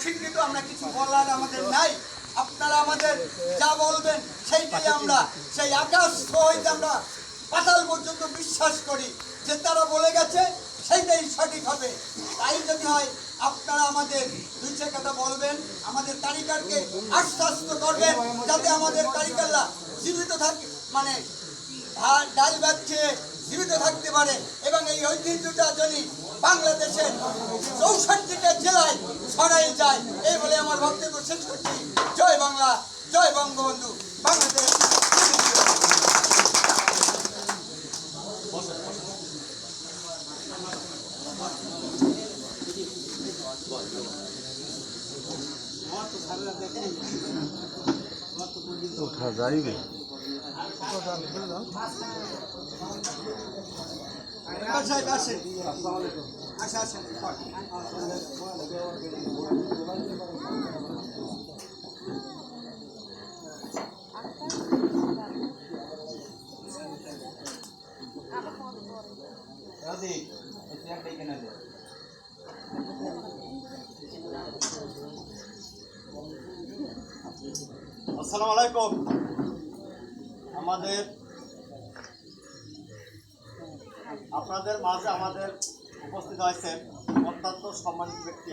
অস্বীকৃত আমরা কিছু বলার আমাদের নাই। আপনারা আমাদের যা বলবেন, সেইটাই আমরা, সেই আকাশ হইতে আমরা পাতাল পর্যন্ত বিশ্বাস করি। যে তারা বলে গেছে, সেইটাই সঠিক হবে। তাই যদি হয়, আপনারা আমাদের দুই চার কথা বলবেন, আমাদের কারিগরকে আশ্বস্ত করবেন, যাতে আমাদের কারিগররা জীবিত থাকে মানে ডাল বাচ্ছে জীবিত থাকতে পারে। এবং এই ঐতিহ্যটা যদি বাংলাদেশের চৌষট্টিটা জেলায় ছড়াই যায় এই বলে আমার বক্তব্য শেষ করছি। জয় বাংলা জয় বঙ্গবন্ধু বাংলাদেশ। ওঠা যাইবে আসসালামু আলাইকুম। আমাদের আপনাদের মাঝে আমাদের উপস্থিত হয়েছেন অত্যন্ত সম্মানিত ব্যক্তি।